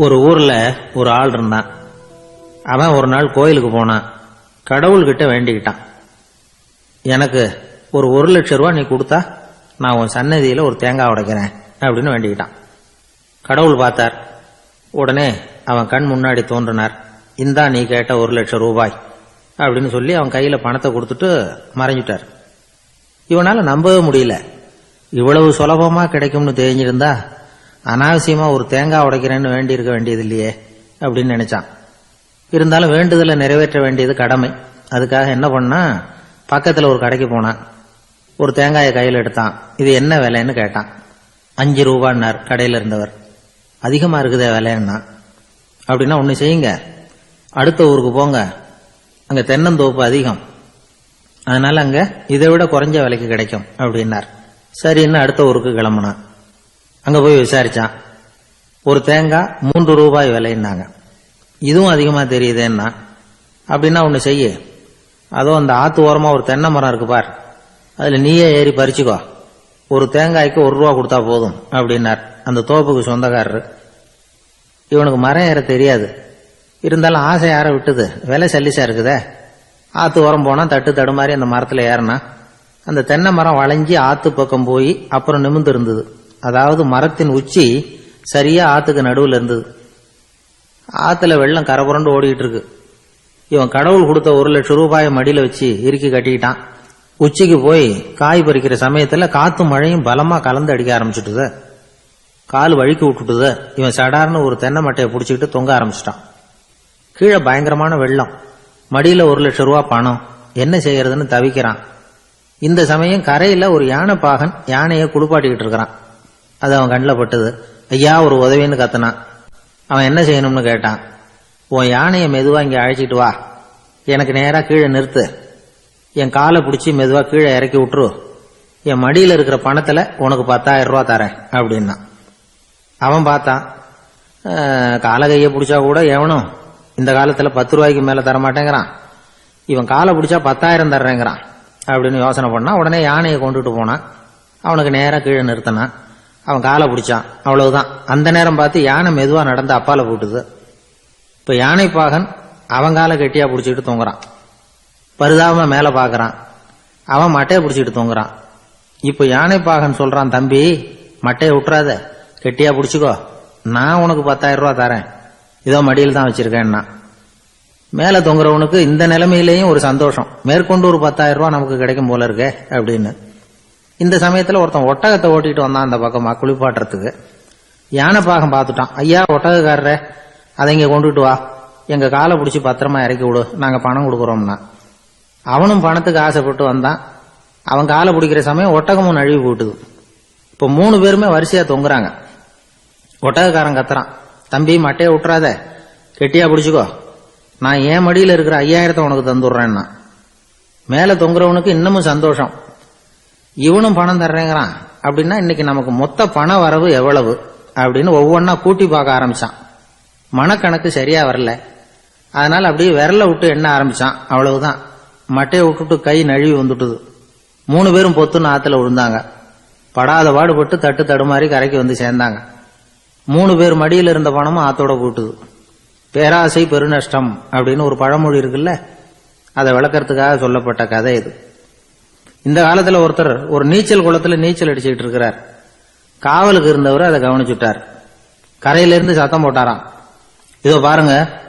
ஒரு ஊர்ல ஒரு ஆள் இருந்தான். அவன் ஒரு நாள் கோயிலுக்கு போனான். கடவுள்கிட்ட வேண்டிக்கிட்டான். எனக்கு ஒரு ஒரு லட்சம் ரூபா நீ கொடுத்தா நான் உன் சன்னதியில ஒரு தேங்காய் உடைக்கிறேன் அப்படின்னு வேண்டிக்கிட்டான். கடவுள் பார்த்தார். உடனே அவன் கண் முன்னாடி தோன்றினார். இந்தா நீ கேட்ட ஒரு லட்சம் ரூபாய் அப்படின்னு சொல்லி அவன் கையில பணத்தை கொடுத்துட்டு மறைஞ்சிட்டார். இவனால நம்பவே முடியல. இவ்வளவு சுலபமா கிடைக்கும்னு தெரிஞ்சிருந்தா அனாவசியமா ஒரு தேங்காய் உடைக்கிறேன்னு வேண்டி இருக்க வேண்டியது இல்லையே அப்படின்னு நினைச்சான். இருந்தாலும் வேண்டுதலை நிறைவேற்ற வேண்டியது கடமை. அதுக்காக என்ன பண்ணா பக்கத்துல ஒரு கடைக்கு போனான். ஒரு தேங்காயை கையில் எடுத்தான். இது என்ன விலைன்னு கேட்டான். அஞ்சு ரூபான்னார் கடையில் இருந்தவர். அதிகமா இருக்குதே விலைன்னா. அப்படின்னா ஒன்று செய்யுங்க. அடுத்த ஊருக்கு போங்க. அங்க தென்னந்தோப்பு அதிகம். அதனால அங்க இதை விட குறைஞ்ச விலைக்கு கிடைக்கும் அப்படின்னார். சரின்னு அடுத்த ஊருக்கு கிளம்புனான். அங்க போய் விசாரிச்சான். ஒரு தேங்காய் மூன்று ரூபாய் விலைன்னாங்க. இதுவும் அதிகமாக தெரியுதேன்னா அப்படின்னா ஒன்று செய்ய. அதோ அந்த ஆத்து ஓரமாக ஒரு தென்னை மரம் இருக்கு பார். அதில் நீயே ஏறி பறிச்சுக்கோ. ஒரு தேங்காய்க்கு ஒரு ரூபா கொடுத்தா போதும் அப்படின்னார் அந்த தோப்புக்கு சொந்தக்காரரு. இவனுக்கு மரம் ஏற தெரியாது. இருந்தாலும் ஆசை யாரை விட்டுது? விலை சல்லிசா இருக்குதே. ஆத்து ஓரம் போனால் தட்டு தடுமாறி அந்த மரத்தில் ஏறினா அந்த தென்னை மரம் வளைஞ்சி ஆத்து பக்கம் போய் அப்புறம் நிமிந்து இருந்தது. அதாவது மரத்தின் உச்சி சரியா ஆத்துக்கு நடுவில் இருந்தது. ஆத்துல வெள்ளம் கரபுரண்டு ஓடிட்டு இருக்கு இவன் கடவுள் கொடுத்த ஒரு லட்சம் ரூபாயை மடியில வச்சு இறுக்கி கட்டிக்கிட்டான். உச்சிக்கு போய் காய் பறிக்கிற சமயத்துல காத்து மழையும் பலமா கலந்து அடிக்க ஆரம்பிச்சுட்டுத. கால் வழுக்கி விட்டுட்டுத. இவன் சடார்னு ஒரு தென்னை மட்டையை பிடிச்சிக்கிட்டு தொங்க ஆரம்பிச்சிட்டான். கீழே பயங்கரமான வெள்ளம். மடியில ஒரு லட்சம் ரூபா பணம். என்ன செய்யறதுன்னு தவிக்கிறான். இந்த சமயம் கரையில ஒரு யானை பாகன் யானையை குளிப்பாட்டிக்கிட்டு இருக்கிறான். அது அவன் கண்ணில் பட்டது. ஐயா ஒரு உதவின்னு கத்தனான். அவன் என்ன செய்யணும்னு கேட்டான். உன் யானையை மெதுவாக இங்கே அழைச்சிட்டு வா. எனக்கு நேராக கீழே நிறுத்து. என் காலை பிடிச்சி மெதுவாக கீழே இறக்கி விட்டுரு என் மடியில் இருக்கிற பணத்தில் உனக்கு பத்தாயிரம் ரூபா தரேன் அப்படின்னா அவன் பார்த்தான். காலை கையை பிடிச்சா கூட எவனும் இந்த காலத்தில் பத்து ரூபாய்க்கு மேலே தரமாட்டேங்கிறான். இவன் காலை பிடிச்சா பத்தாயிரம் தர்றேங்கிறான் அப்படின்னு யோசனை பண்ணா உடனே யானையை கொண்டுட்டு போனான். அவனுக்கு நேராக கீழே நிறுத்தினான். அவன் காலை பிடிச்சான். அவ்வளவுதான். அந்த நேரம் பார்த்து யானை மெதுவா நடந்து அப்பால போட்டுது. இப்ப யானை பாகன் அவன் காலை கெட்டியா பிடிச்சிக்கிட்டு தூங்குறான். பரிதாபமா மேல பாக்குறான். அவன் மட்டையை பிடிச்சிக்கிட்டு தூங்குறான். இப்ப யானை பாகன் சொல்றான் தம்பி மட்டையை விட்டுறாத. கெட்டியா பிடிச்சிக்கோ. நான் உனக்கு பத்தாயிரம் ரூபா தரேன். இதோ மடியில் தான் வச்சிருக்கேன்னா. மேல தொங்குறவனுக்கு இந்த நிலைமையிலேயும் ஒரு சந்தோஷம். மேற்கொண்டு ஒரு பத்தாயிரம் ரூபா நமக்கு கிடைக்கும் போல இருக்கே அப்படின்னு. இந்த சமயத்தில் ஒருத்தன் ஒட்டகத்தை ஓட்டிட்டு வந்தான் அந்த பக்கமா குளிப்பாட்டுறதுக்கு. யானை பாகம் பார்த்துட்டான். ஐயா ஒட்டகக்காரரே அதை இங்கே கொண்டுட்டு வா. எங்கள் காலை பிடிச்சி பத்திரமா இறக்கி விடு. நாங்கள் பணம் கொடுக்குறோம்னா. அவனும் பணத்துக்கு ஆசைப்பட்டு வந்தான். அவன் காலை பிடிக்கிற சமயம் ஒட்டகமும் நழுவி போட்டுது இப்போ மூணு பேருமே வரிசையாக தொங்குறாங்க. ஒட்டகக்காரன் கத்துறான். தம்பி மட்டையை விட்டுறாத கெட்டியா பிடிச்சிக்கோ. நான் என் மடியில் இருக்கிற ஐயாயிரத்தை உனக்கு தந்துடுறேன்னா. மேலே தொங்குறவனுக்கு இன்னமும் சந்தோஷம். இவனும் பணம் தர்றேங்கிறான். அப்படின்னா இன்னைக்கு நமக்கு மொத்த பண வரவு எவ்வளவு? அப்படின்னு ஒவ்வொன்றா கூட்டி பார்க்க ஆரம்பிச்சான். மனக்கணக்கு சரியா வரல. அதனால அப்படியே விரல விட்டு எண்ண ஆரம்பிச்சான். அவ்வளவுதான். மட்டையை விட்டுட்டு கை நழுவி வந்துட்டுது. மூணு பேரும் பொத்துன்னு ஆத்துல விழுந்தாங்க. படாத பாடுபட்டு தட்டு தடுமாறி கரைக்கு வந்து சேர்ந்தாங்க. மூணு பேர் மடியில் இருந்த பணமும் ஆத்தோட கூட்டுது பேராசை பெருநஷ்டம் அப்படின்னு ஒரு பழமொழி இருக்குல்ல? அதை விளக்கறதுக்காக சொல்லப்பட்ட கதை இது. இந்த காலத்துல ஒருத்தர் ஒரு நீச்சல் குளத்துல நீச்சல் அடிச்சுட்டு இருக்கிறார். காவலுக்கு இருந்தவர் அதை கவனிச்சுட்டார். கரையிலிருந்து சத்தம் போட்டாராம். இதோ பாருங்க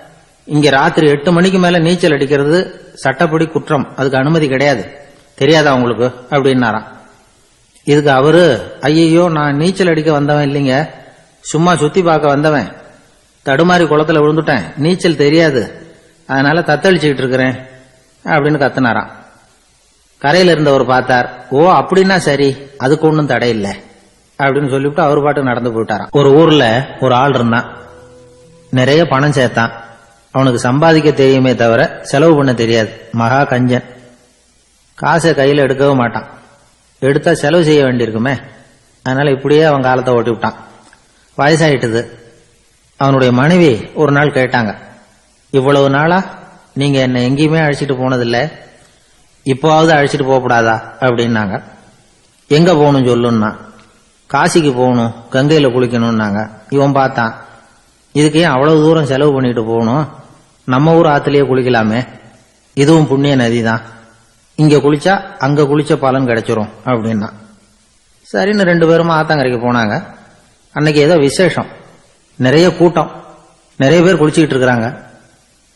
இங்க ராத்திரி எட்டு மணிக்கு மேல நீச்சல் அடிக்கிறது சட்டப்படி குற்றம். அதுக்கு அனுமதி கிடையாது. தெரியாதா உங்களுக்கு? அப்படின்னாராம். இதுக்கு அவரு ஐயையோ நான் நீச்சல் அடிக்க வந்தவன் இல்லைங்க. சும்மா சுத்தி பார்க்க வந்தவன். தடுமாறி குளத்துல விழுந்துட்டேன். நீச்சல் தெரியாது. அதனால தத்தளிச்சுக்கிட்டு இருக்கிறேன். அப்படின்னு கத்துனாராம் கரையில இருந்தவர் பார்த்தார் ஓ அப்படின்னா சரி அதுக்கு ஒன்றும் தடை இல்லை அப்படின்னு சொல்லிவிட்டு அவர் பாட்டு நடந்து போயிட்டாராம். ஒரு ஊர்ல ஒரு ஆள் இருந்தான். நிறைய பணம் சேர்த்தான். அவனுக்கு சம்பாதிக்க தெரியுமே தவிர செலவு பண்ண தெரியாது. மகா கஞ்சன். காசை கையில எடுக்கவும் மாட்டான். எடுத்தா செலவு செய்ய வேண்டியிருக்குமே. அதனால இப்படியே அவன் காலத்தை ஓட்டி விட்டான். வயசாயிட்டுது. அவனுடைய மனைவி ஒரு நாள் கேட்டாங்க இவ்வளவு நாளா நீங்க என்ன எங்கேயுமே அழைச்சிட்டு போனதில்லை. இப்போவாவது அழைச்சிட்டு போகக்கூடாதா அப்படின்னாங்க. எங்க போகணும் சொல்லுன்னா காசிக்கு போகணும் கங்கையில குளிக்கணும்னாங்க. இவன் பார்த்தான் இதுக்கு ஏன் அவ்வளவு தூரம் செலவு பண்ணிட்டு போகணும்? நம்ம ஊர் ஆத்துலயே குளிக்கலாமே. இதுவும் புண்ணிய நதி தான் இங்க குளிச்சா அங்க குளிச்ச பலன் கிடைச்சிரும் அப்படின்னா. சரின்னு ரெண்டு பேரும் ஆத்தங்கரைக்கு போனாங்க. அன்னைக்கு ஏதோ விசேஷம். நிறைய கூட்டம். நிறைய பேர் குளிச்சுக்கிட்டு இருக்கிறாங்க.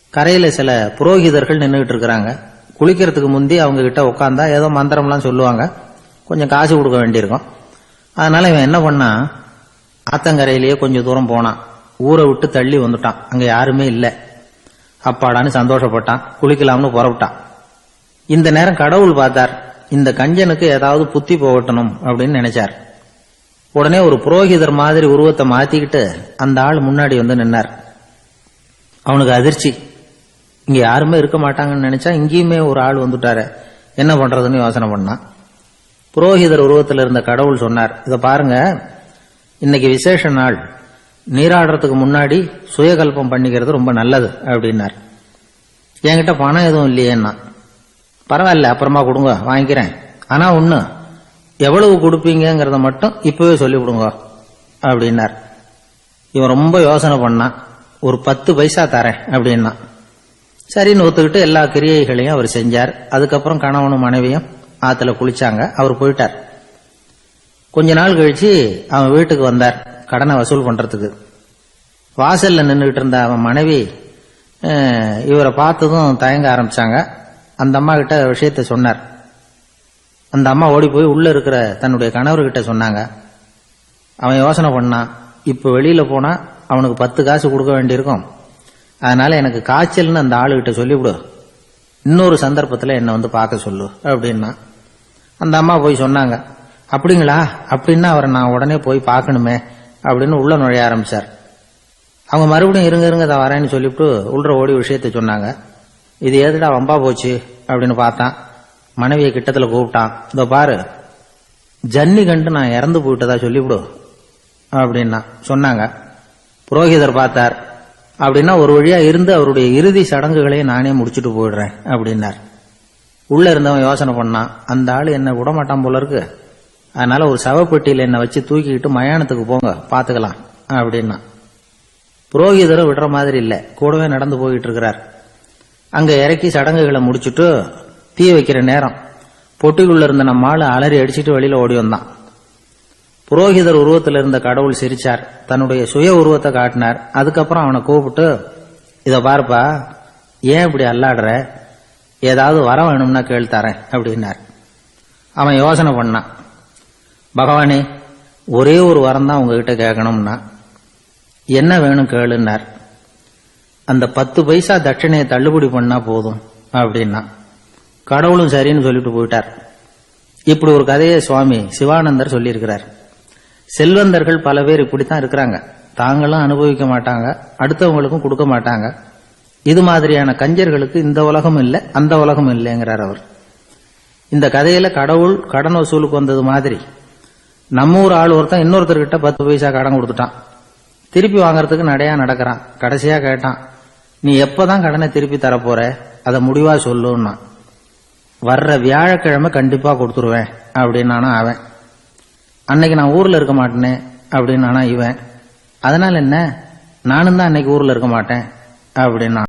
கரையில சில புரோகிதர்கள் நின்றுகிட்டு இருக்கிறாங்க. குளிக்கிறதுக்கு முந்தி அவங்க கிட்ட உட்காந்தா ஏதோ மந்திரம்லாம் சொல்லுவாங்க. கொஞ்சம் காசு கொடுக்க வேண்டியிருக்கும். அதனால இவன் என்ன பண்ணான் ஆத்தங்கரையிலேயே கொஞ்சம் தூரம் போனான். ஊரை விட்டு தள்ளி வந்துட்டான். அங்க யாருமே இல்லை. அப்பாடான்னு சந்தோஷப்பட்டான். குளிக்கலாம்னு புறப்பட்டான். இந்த நேரம் கடவுள் பார்த்தார் இந்த கஞ்சனுக்கு ஏதாவது புத்தி போகட்டணும் அப்படின்னு நினைச்சார். உடனே ஒரு புரோகிதர் மாதிரி உருவத்தை மாத்திக்கிட்டு அந்த ஆள் முன்னாடி வந்து நின்னார். அவனுக்கு அதிர்ச்சி. இங்க யாருமே இருக்க மாட்டாங்கன்னு நினைச்சா இங்கேயுமே ஒரு ஆள் வந்துட்டாரு. என்ன பண்றதுன்னு யோசனை பண்ணான் புரோஹிதர் உருவத்தில் இருந்த கடவுள் சொன்னார். இதை பாருங்க. இன்னைக்கு விசேஷ நாள். நீராடுறதுக்கு முன்னாடி சுயகல்பம் பண்ணிக்கிறது ரொம்ப நல்லது அப்படின்னார். என்கிட்ட பணம் எதுவும் இல்லையேன்னா. பரவாயில்ல அப்புறமா கொடுங்க வாங்கிக்கிறேன். ஆனா ஒண்ணு எவ்வளவு கொடுப்பீங்கங்கிறத மட்டும் இப்பவே சொல்லி கொடுங்க அப்படின்னார். இவன் ரொம்ப யோசனை பண்ணான் ஒரு பத்து பைசா தரேன் அப்படின்னா. சரின்னு ஒத்துக்கிட்டு எல்லா கிரியைகளையும் அவர் செஞ்சார். அதுக்கப்புறம் கணவனும் மனைவியும் ஆத்துல குளிச்சாங்க. அவர் போயிட்டார். கொஞ்ச நாள் கழிச்சு அவன் வீட்டுக்கு வந்தார். கடனை வசூல் பண்றதுக்கு. வாசல்ல நின்றுகிட்டு இருந்த அவன் மனைவி இவரை பார்த்ததும் தயங்க ஆரம்பிச்சாங்க. அந்த அம்மா கிட்ட விஷயத்த சொன்னார். அந்த அம்மா ஓடி போய் உள்ள இருக்கிற தன்னுடைய கணவர்கிட்ட சொன்னாங்க. அவன் யோசனை பண்ணான். இப்ப வெளியில போனா அவனுக்கு பத்து காசு கொடுக்க வேண்டியிருக்கும். அதனால எனக்கு காய்ச்சல்னு அந்த ஆளுகிட்ட சொல்லிவிடு. இன்னொரு சந்தர்ப்பத்தில் என்னை வந்து பார்க்க சொல்லு அப்படின்னா. அந்த அம்மா போய் சொன்னாங்க அப்படிங்களா? அப்படின்னா அவரை நான் உடனே போய் பார்க்கணுமே அப்படின்னு உள்ள நுழைய ஆரம்பிச்சார். அவங்க மறுபடியும் இருங்க இருங்க தான் வரேன்னு சொல்லிவிட்டு உள்ள ஓடி விஷயத்த சொன்னாங்க. இது எதுடா வம்பா போச்சு? அப்படின்னு பார்த்தான். மனைவியை கிட்டத்தில் கூப்பிட்டான். இதோ பாரு ஜன்னி கண்டு நான் இறந்து போயிட்டதா சொல்லிவிடு அப்படின்னா சொன்னாங்க. புரோகிதர் பார்த்தார். அப்படின்னா ஒரு வழியா இருந்து அவருடைய இறுதி சடங்குகளையும் நானே முடிச்சுட்டு போயிடுறேன் அப்படின்னார். உள்ள இருந்தவன் யோசனை பண்ணான் அந்த ஆள் என்ன விடமாட்டான் போல இருக்கு. அதனால ஒரு சவப்பெட்டியில் என்னை வச்சு தூக்கிக்கிட்டு மயானத்துக்கு போங்க பாத்துக்கலாம் அப்படின்னா. புரோகிதரும் விடுற மாதிரி இல்லை கூடவே நடந்து போயிட்டு இருக்கிறார். அங்க இறக்கி சடங்குகளை முடிச்சுட்டு தீ வைக்கிற நேரம். பொட்டிக்குள்ள இருந்த நம்ம ஆளு அலறி அடிச்சிட்டு வெளியில ஓடி வந்தான். புரோகிதர் உருவத்தில் இருந்த கடவுள் சிரிச்சார். தன்னுடைய சுய உருவத்தை காட்டினார். அதுக்கப்புறம் அவனை கூப்பிட்டு இதை பாருப்பா ஏன் இப்படி அல்லாடுற? ஏதாவது வர வேணும்னா கேள் தரேன் அப்படின்னார். அவன் யோசனை பண்ணான். பகவானே ஒரே ஒரு வரம் தான் உங்ககிட்ட கேட்கணும்னா என்ன வேணும் கேளுன்னார். அந்த பத்து பைசா தட்சணையை தள்ளுபடி பண்ணா போதும் அப்படின்னா கடவுளும் சரின்னு சொல்லிட்டு போயிட்டார். இப்படி ஒரு கதையை சுவாமி சிவானந்தர் சொல்லியிருக்கிறார். செல்வந்தர்கள் பல பேர் இப்படித்தான் இருக்கிறாங்க. தாங்களும் அனுபவிக்க மாட்டாங்க. அடுத்தவங்களுக்கும் கொடுக்க மாட்டாங்க. இது மாதிரியான கஞ்சர்களுக்கு இந்த உலகம் இல்லை அந்த உலகம் இல்லைங்கிறார் அவர். இந்த கதையில கடவுள் கடன் வசூலுக்கு வந்தது மாதிரி. நம்ம ஊர் ஆள் ஒருத்தன் இன்னொருத்தர்கிட்ட பத்து பைசா கடன் கொடுத்துட்டான். திருப்பி வாங்குறதுக்கு நடையா நடக்கிறான். கடைசியா கேட்டான் நீ எப்பதான் கடனை திருப்பி தரப்போற? அதை முடிவா சொல்லுன்னா. வர்ற வியாழக்கிழமை கண்டிப்பா கொடுத்துருவேன் அப்படின்னானா அவன் அன்னைக்கு நான் ஊர்ல இருக்க மாட்டேனே அப்படின்னானா இவன். அதனால என்ன? நானும் தான் அன்னைக்கு ஊர்ல இருக்க மாட்டேன் அப்படின்னா.